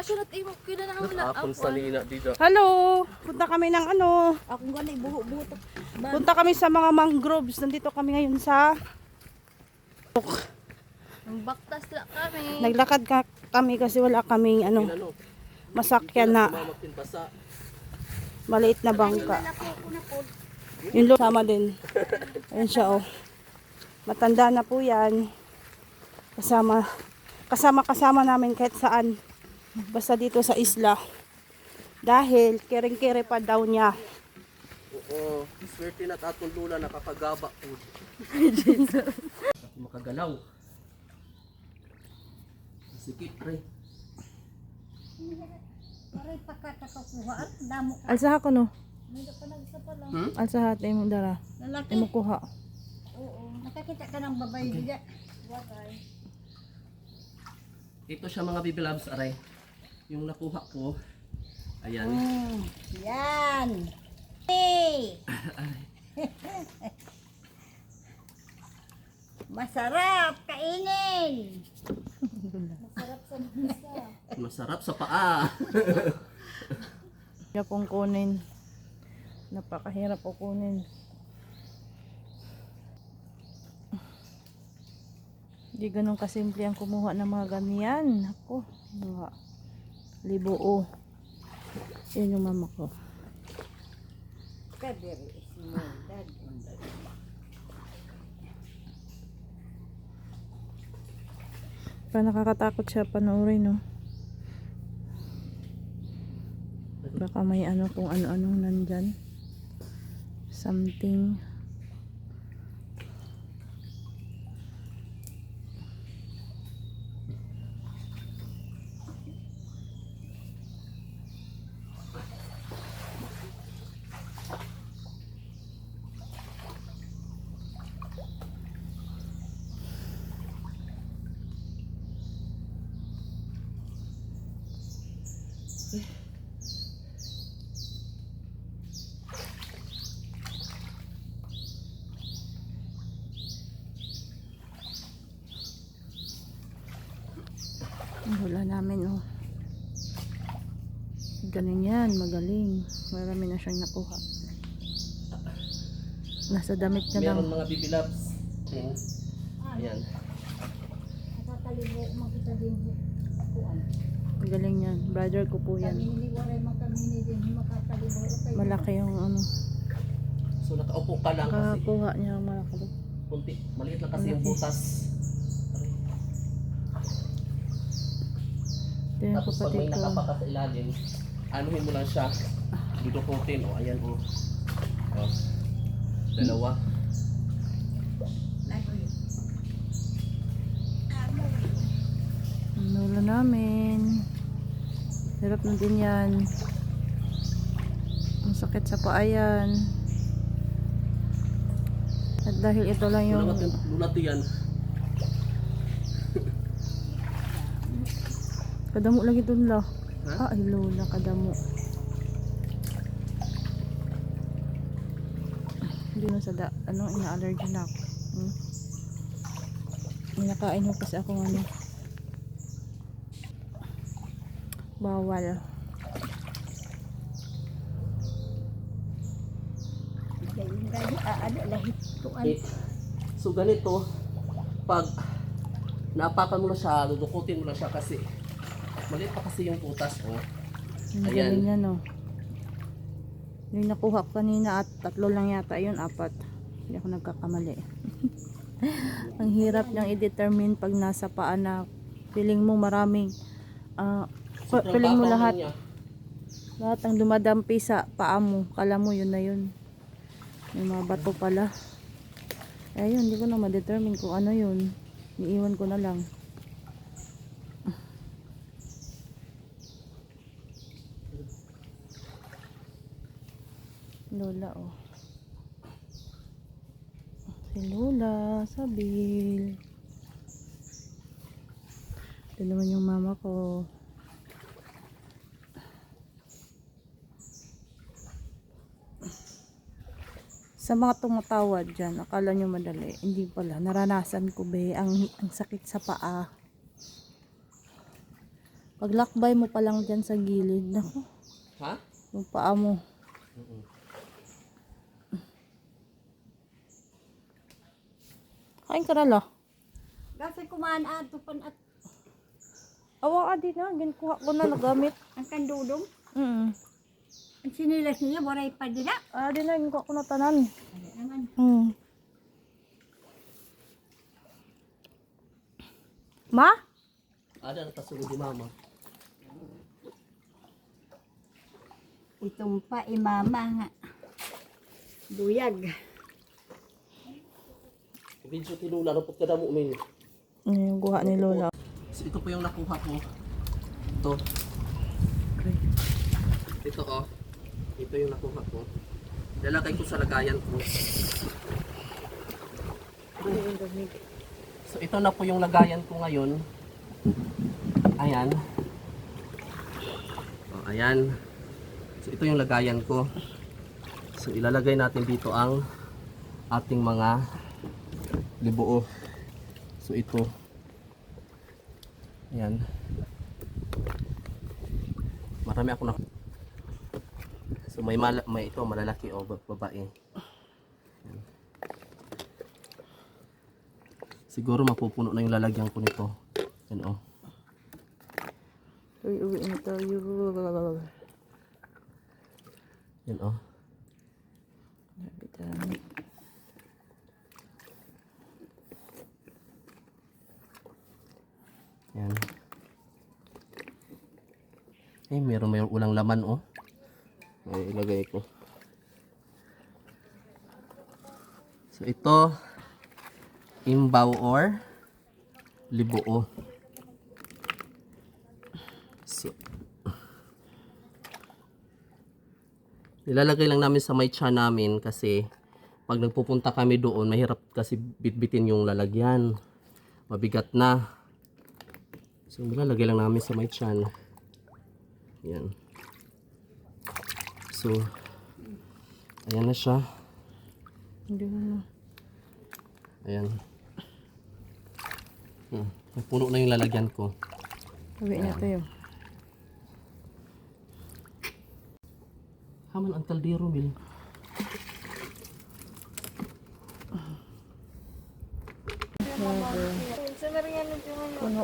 asunod imo kina na wala. Nakapon sa lina dito. Hello! Punta kami ng ano, Ako gani buho-buho. punta kami sa mga mangroves. Nandito kami ngayon sa Ang baktas la kami. Naglakad ka kami kasi wala kaming ano, masakyan na maliit na bangka. Nako ko na po. Yun lo, sama din. Ayun siya oh. Matanda na po yan. Kasama, kasama kasama namin kahit saan. Basta dito sa isla. Dahil kering-kere pa daw niya. Oo. Swerte na tatong lula nakakagaba po. Makagalaw. Sikit pre. Pare pakakakuha at damo ka. Alsa ko no. May pa pa lang. Hmm? Alsa hat mo dara. Lalaki. Imo kuha. Oo. Nakakita ka ng babae diya. Wakay. Ito siya mga loves aray. Yung nakuha ko. Ayan. Mm, yan. Hey. Masarap kainin. Masarap sa misa. Masarap sa paa. Hirap pong kunin. Napakahirap po kunin. Hindi ganun kasimple ang kumuha ng mga ganyan. Ako, mga libuo. Yun yung mama ko. The Pa nakakatakot siya panoorin, no? Baka may ano kung ano-ano nandyan. Something. Hula namin, oh. Galing yan, magaling. Marami na siyang nakuha. Nasa damit niya lang. Meron mga loves. Ayan. Ayan. Nakakalibo makita din. Magaling yan. Brother ko po yan. Malaki yung ano. So nakaupo ka lang kasi Nakakuha niya ang malaki. kunti. Maliit lang kasi yung butas. Yung Tapos pag may kapatid ko. nakapaka sa ilalim, anuhin mo lang siya. Dudukutin. O, ayan o. O. Dalawa. Ang nula namin. Hirap na din yan. Ang sakit sa paa yan. At dahil ito lang yung... Lulat yan. Kadamo lagi dun la. Ha? Ah, ay lola, kadamo. Hindi na sa da, ano, ina-allergy na ako. Hmm? Inakain ko kasi ako ano. Bawal. Eh, so ganito, pag naapakan mo na siya, dudukutin mo lang siya kasi maliit pa kasi yung butas. O. Ang Ayan. galing niya, no. Yung nakuha ko kanina at tatlo lang yata yun, apat. Hindi ako nagkakamali. Ang hirap niyang i-determine pag nasa paa na feeling mo maraming pa- Sobrang feeling mo lahat niya. lahat ang dumadampi sa paa mo. Kala mo yun na yun. May mga bato pala. Eh yun, hindi ko na ma-determine kung ano yun. Iiwan ko na lang. Lola, oh. Si Lola, sabil. Ito naman yung mama ko. Sa mga tumatawad dyan, akala nyo madali. Hindi pala. Naranasan ko be ang, ang sakit sa paa. Paglakbay mo pa lang dyan sa gilid. Naku, Ha? yung paa mo. Kain ka rala. Kasi kumaan ato pan at Awa ka din na. Ginkuha ko na nagamit. ang kandudong. Mm. Ang sinilas niya, waray pa din na. Ah, na. Ginkuha ko na tanan. Ano naman. Mm. Ma? Ada nakasunod di mama. Itong pa imama nga. Buyag. Video tinula ro pud kada mo min. Ano yung guha ni Lola? So ito po yung nakuha ko. Ito. Ito oh. Ito yung nakuha ko. Lalagay ko sa lagayan ko. So ito na po yung lagayan ko ngayon. Ayan. Oh, ayan. So ito yung lagayan ko. So ilalagay natin dito ang ating mga libuo. So ito. Ayan. Marami ako na. So may mal may ito malalaki o ba- babae. Ayan. Siguro mapupuno na yung lalagyan ko nito. Yan oh. Uy, uwi na tayo. Yan oh. Dami. Yan. Eh, meron may ulang laman oh. Ay, ilagay ko. So ito imbaw or libuo. So Nilalagay lang namin sa may tiyan namin kasi pag nagpupunta kami doon, mahirap kasi bitbitin yung lalagyan. Mabigat na. So, nilalagay lang namin sa may tiyan. Yan. So, ayan na siya. Hindi mo na. Ayan. Hmm. Puno na yung lalagyan ko. Uwi na tayo. Haman ang kaldero, Mil. Puno.